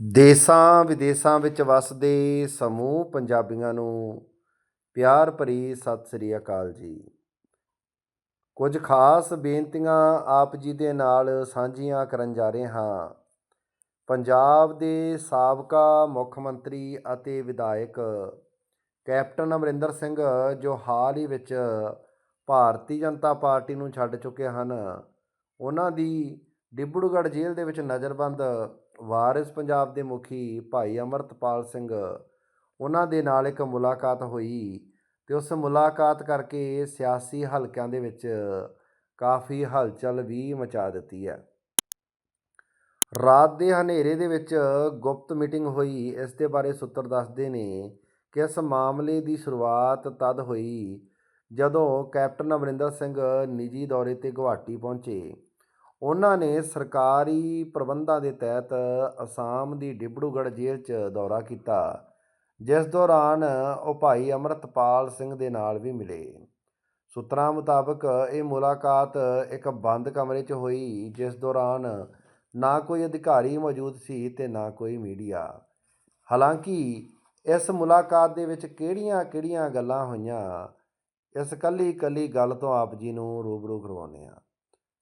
ਦੇਸਾਂ ਵਿਦੇਸਾਂ ਵਿੱਚ ਵਸਦੇ ਸਮੂਹ ਪੰਜਾਬੀਆਂ ਨੂੰ ਪਿਆਰ ਭਰੀ ਸਤਿ ਸ੍ਰੀ ਅਕਾਲ ਜੀ। ਕੁਝ ਖਾਸ ਬੇਨਤੀਆਂ ਆਪ ਜੀ ਦੇ ਨਾਲ ਸਾਂਝੀਆਂ ਕਰਨ ਜਾ ਰਹੇ ਹਾਂ। ਪੰਜਾਬ ਦੇ ਸਾਬਕਾ ਮੁੱਖ ਮੰਤਰੀ ਅਤੇ ਵਿਧਾਇਕ ਕੈਪਟਨ ਅਮਰਿੰਦਰ ਸਿੰਘ, ਜੋ ਹਾਲ ਹੀ ਵਿੱਚ ਭਾਰਤੀ ਜਨਤਾ ਪਾਰਟੀ ਨੂੰ ਛੱਡ ਚੁੱਕੇ ਹਨ, ਉਹਨਾਂ ਦੀ ਡਿਬੜੂਗੜ੍ਹ ਜੇਲ੍ਹ ਦੇ ਵਿੱਚ ਨਜ਼ਰਬੰਦ ਵਾਰਿਸ ਪੰਜਾਬ ਦੇ ਮੁਖੀ ਭਾਈ ਅਮਰਤਪਾਲ ਸਿੰਘ, ਉਹਨਾਂ ਦੇ ਨਾਲ ਇੱਕ ਮੁਲਾਕਾਤ ਹੋਈ ਤੇ ਉਸ ਮੁਲਾਕਾਤ ਕਰਕੇ ਸਿਆਸੀ ਹਲਕਿਆਂ ਦੇ ਵਿੱਚ ਕਾਫੀ ਹਲਚਲ ਵੀ ਮਚਾ ਦਿੱਤੀ ਹੈ। ਰਾਤ ਦੇ ਹਨੇਰੇ ਦੇ ਵਿੱਚ ਗੁਪਤ ਮੀਟਿੰਗ ਹੋਈ, ਇਸ ਦੇ ਬਾਰੇ ਸੂਤਰ ਦੱਸਦੇ ਨੇ ਕਿ ਇਸ ਮਾਮਲੇ ਦੀ ਸ਼ੁਰੂਆਤ ਤਦ ਹੋਈ ਜਦੋਂ ਕੈਪਟਨ ਅਮਰਿੰਦਰ ਸਿੰਘ ਨਿੱਜੀ ਦੌਰੇ ਤੇ ਗੁਹਾਟੀ ਪਹੁੰਚੇ। ਉਹਨਾਂ ਨੇ ਸਰਕਾਰੀ ਪ੍ਰਬੰਧਾਂ ਦੇ ਤਹਿਤ ਅਸਾਮ ਦੀ ਡਿਬੜੂਗੜ੍ਹ ਜੇਲ੍ਹ 'ਚ ਦੌਰਾ ਕੀਤਾ, ਜਿਸ ਦੌਰਾਨ ਉਹ ਭਾਈ ਅਮਰਤਪਾਲ ਸਿੰਘ ਦੇ ਨਾਲ ਵੀ ਮਿਲੇ। ਸੂਤਰਾਂ ਮੁਤਾਬਕ ਇਹ ਮੁਲਾਕਾਤ ਇੱਕ ਬੰਦ ਕਮਰੇ 'ਚ ਹੋਈ, ਜਿਸ ਦੌਰਾਨ ਨਾ ਕੋਈ ਅਧਿਕਾਰੀ ਮੌਜੂਦ ਸੀ ਤੇ ਨਾ ਕੋਈ ਮੀਡੀਆ। ਹਾਲਾਂਕਿ ਇਸ ਮੁਲਾਕਾਤ ਦੇ ਵਿੱਚ ਕਿਹੜੀਆਂ-ਕਿਹੜੀਆਂ ਗੱਲਾਂ ਹੋਈਆਂ, ਇਸ ਕੱਲੀ-ਕੱਲੀ ਗੱਲ ਤੋਂ ਆਪ ਜੀ ਨੂੰ ਰੂਬਰੂ ਕਰਵਾਉਂਦੇ ਹਾਂ।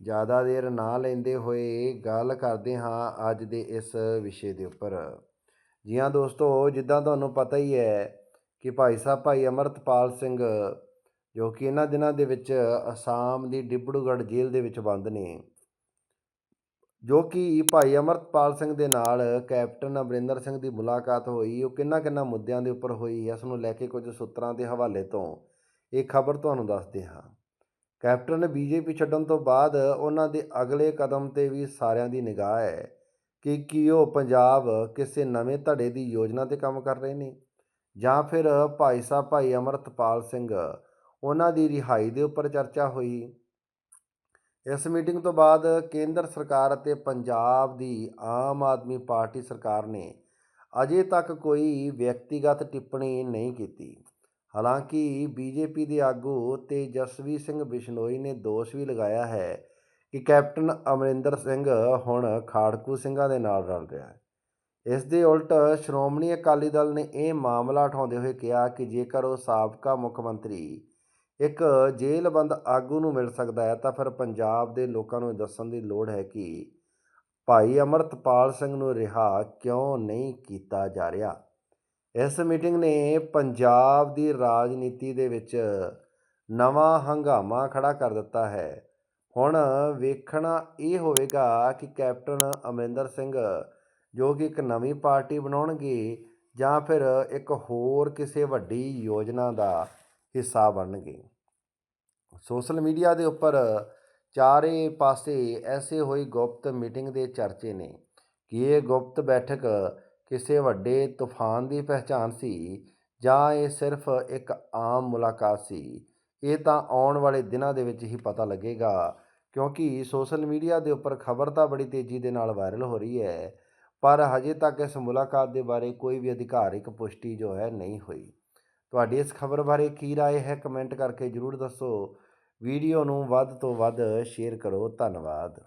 ਜ਼ਿਆਦਾ ਦੇਰ ਨਾ ਲੈਂਦੇ ਹੋਏ ਗੱਲ ਕਰਦੇ ਹਾਂ ਅੱਜ ਦੇ ਇਸ ਵਿਸ਼ੇ ਦੇ ਉੱਪਰ। ਜੀ ਹਾਂ ਦੋਸਤੋ, ਜਿੱਦਾਂ ਤੁਹਾਨੂੰ ਪਤਾ ਹੀ ਹੈ ਕਿ ਭਾਈ ਸਾਹਿਬ, ਭਾਈ ਅਮਰਤਪਾਲ ਸਿੰਘ ਜੋ ਕਿ ਇਹਨਾਂ ਦਿਨਾਂ ਦੇ ਵਿੱਚ ਅਸਾਮ ਦੀ ਡਿਬੜੂਗੜ੍ਹ ਜੇਲ੍ਹ ਦੇ ਵਿੱਚ ਬੰਦ ਨੇ, ਜੋ ਕਿ ਭਾਈ ਅਮਰਤਪਾਲ ਸਿੰਘ ਦੇ ਨਾਲ ਕੈਪਟਨ ਅਮਰਿੰਦਰ ਸਿੰਘ ਦੀ ਮੁਲਾਕਾਤ ਹੋਈ, ਉਹ ਕਿੰਨਾ ਕਿੰਨਾ ਮੁੱਦਿਆਂ ਦੇ ਉੱਪਰ ਹੋਈ, ਇਸ ਨੂੰ ਲੈ ਕੇ ਕੁਝ ਸੂਤਰਾਂ ਦੇ ਹਵਾਲੇ ਤੋਂ ਇਹ ਖਬਰ ਤੁਹਾਨੂੰ ਦੱਸਦੇ ਹਾਂ। ਕੈਪਟਨ ਬੀਜੇਪੀ ਛੱਡਣ ਤੋਂ ਬਾਅਦ ਉਹਨਾਂ ਦੇ ਅਗਲੇ ਕਦਮ ਤੇ ਵੀ ਸਾਰਿਆਂ ਦੀ ਨਿਗਾਹ ਹੈ ਕਿ ਕੀ ਉਹ ਪੰਜਾਬ ਕਿਸੇ ਨਵੇਂ ਧੜੇ ਦੀ ਯੋਜਨਾ ਤੇ ਕੰਮ ਕਰ ਰਹੇ ਨੇ ਜਾਂ ਫਿਰ ਭਾਈ ਸਾਹਿਬ ਭਾਈ ਅਮਰਤਪਾਲ ਸਿੰਘ ਉਹਨਾਂ ਦੀ ਰਿਹਾਈ ਦੇ ਉੱਪਰ ਚਰਚਾ ਹੋਈ। ਇਸ ਮੀਟਿੰਗ ਤੋਂ ਬਾਅਦ ਕੇਂਦਰ ਸਰਕਾਰ ਅਤੇ ਪੰਜਾਬ ਦੀ ਆਮ ਆਦਮੀ ਪਾਰਟੀ ਸਰਕਾਰ ਨੇ ਅਜੇ ਤੱਕ ਕੋਈ ਵਿਅਕਤੀਗਤ ਟਿੱਪਣੀ ਨਹੀਂ ਕੀਤੀ। ਹਾਲਾਂਕਿ ਬੀਜੇਪੀ ਦੇ ਆਗੂ ਤੇਜਸਵੀ ਸਿੰਘ ਬਿਸ਼ਨੋਈ ਨੇ ਦੋਸ਼ ਵੀ ਲਗਾਇਆ ਹੈ ਕਿ ਕੈਪਟਨ ਅਮਰਿੰਦਰ ਸਿੰਘ ਹੁਣ ਖਾੜਕੂ ਸਿੰਘਾਂ ਦੇ ਨਾਲ ਰਲ ਰਿਹਾ ਹੈ। ਇਸ ਦੇ ਉਲਟ ਸ਼੍ਰੋਮਣੀ ਅਕਾਲੀ ਦਲ ਨੇ ਇਹ ਮਾਮਲਾ ਉਠਾਉਂਦੇ ਹੋਏ ਕਿਹਾ ਕਿ ਜੇਕਰ ਉਹ ਸਾਬਕਾ ਮੁੱਖ ਮੰਤਰੀ ਇੱਕ ਜੇਲ੍ਹਬੰਦ ਆਗੂ ਨੂੰ ਮਿਲ ਸਕਦਾ ਹੈ ਤਾਂ ਫਿਰ ਪੰਜਾਬ ਦੇ ਲੋਕਾਂ ਨੂੰ ਦੱਸਣ ਦੀ ਲੋੜ ਹੈ ਕਿ ਭਾਈ ਅਮਰਤਪਾਲ ਸਿੰਘ ਨੂੰ ਰਿਹਾ ਕਿਉਂ ਨਹੀਂ ਕੀਤਾ ਜਾ ਰਿਹਾ। ਇਸ ਮੀਟਿੰਗ ਨੇ ਪੰਜਾਬ ਦੀ ਰਾਜਨੀਤੀ ਦੇ ਵਿੱਚ ਨਵਾਂ ਹੰਗਾਮਾ ਖੜਾ ਕਰ ਦਿੱਤਾ ਹੈ। ਹੁਣ ਵੇਖਣਾ ਇਹ ਹੋਵੇਗਾ ਕਿ ਕੈਪਟਨ ਅਮਰਿੰਦਰ ਸਿੰਘ ਜੋ ਕਿ ਇੱਕ ਨਵੀਂ ਪਾਰਟੀ ਬਣਾਉਣਗੇ ਜਾਂ ਫਿਰ ਇੱਕ ਹੋਰ ਕਿਸੇ ਵੱਡੀ ਯੋਜਨਾ ਦਾ ਹਿੱਸਾ ਬਣਨਗੇ। ਸੋਸ਼ਲ ਮੀਡੀਆ ਦੇ ਉੱਪਰ ਚਾਰੇ ਪਾਸੇ ਐਸੇ ਹੋਈ ਗੁਪਤ ਮੀਟਿੰਗ ਦੇ ਚਰਚੇ ਨੇ ਕਿ ਇਹ ਗੁਪਤ ਬੈਠਕ ਕਿਸੇ ਵੱਡੇ ਤੂਫਾਨ ਦੀ ਪਹਿਚਾਣ ਸੀ ਜਾਂ ਇਹ ਸਿਰਫ ਇੱਕ ਆਮ ਮੁਲਾਕਾਤ ਸੀ ਇਹ ਤਾਂ ਆਉਣ ਵਾਲੇ ਦਿਨਾਂ ਦੇ ਵਿੱਚ ਹੀ ਪਤਾ ਲੱਗੇਗਾ ਕਿਉਂਕਿ ਸੋਸ਼ਲ ਮੀਡੀਆ ਦੇ ਉੱਪਰ ਖਬਰ ਤਾਂ ਬੜੀ ਤੇਜ਼ੀ ਦੇ ਨਾਲ ਵਾਇਰਲ ਹੋ ਰਹੀ ਹੈ ਪਰ ਹਜੇ ਤੱਕ ਇਸ ਮੁਲਾਕਾਤ ਦੇ ਬਾਰੇ ਕੋਈ ਵੀ ਅਧਿਕਾਰਿਕ ਪੁਸ਼ਟੀ ਜੋ ਹੈ ਨਹੀਂ ਹੋਈ ਤੁਹਾਡੀ ਇਸ ਖਬਰ ਬਾਰੇ ਕੀ رائے ਹੈ ਕਮੈਂਟ ਕਰਕੇ ਜਰੂਰ ਦੱਸੋ ਵੀਡੀਓ ਨੂੰ ਵੱਧ ਤੋਂ ਵੱਧ ਸ਼ੇਅਰ ਕਰੋ ਧੰਨਵਾਦ